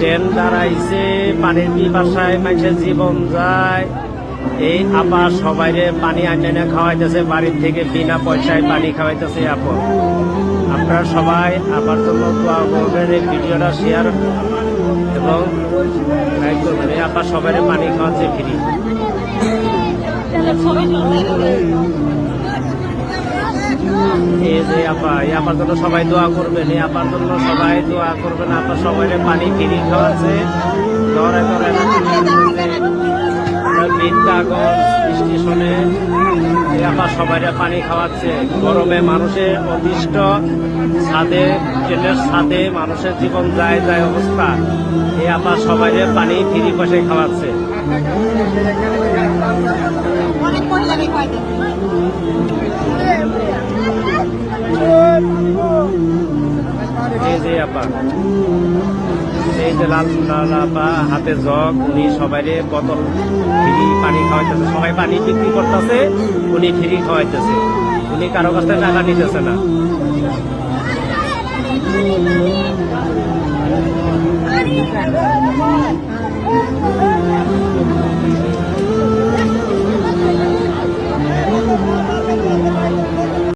Train দাঁড়াইছে, পানির পিপাসায় মানুষের জীবন যায়। এই আপা সবাইরে পানি আনে খাওয়াইতেছে, বাড়ির থেকে বিনা পয়সায় পানি খাওয়াইতেছে আপন আপনারা সবাই আবার জন্য দোয়া করবেন, এই ভিডিওটা শেয়ার এবং এই আপা সবাইরে পানি খাওয়াচ্ছে ফ্রি এই যে আপা এই আপার জন্য সবাই দোয়া করবেন, এই আপার জন্য সবাই দোয়া করবেন আপা সবাই পানি ফিরি খাওয়াচ্ছে। ধরে ধরে বিদ্যাগঞ্জ স্টেশনে আপা সবাই পানি খাওয়াচ্ছে। গরমে মানুষের অতিষ্ঠ, ছাদে ট্রেনের ছাদে মানুষের জীবন যায় যায় অবস্থা। এই আপা সবাই পানি ফিরি পয়সায় খাওয়াচ্ছে। যে আপা এই যে লাল আপা হাতে জগ উনি সবাই বোতল ফিরি পানি খাওয়াইতেছে সবাই পানি বিক্রি করতেছে উনি ফিরি খাওয়াইতেছে উনি কারও কাছে টাকা নিতেছে না.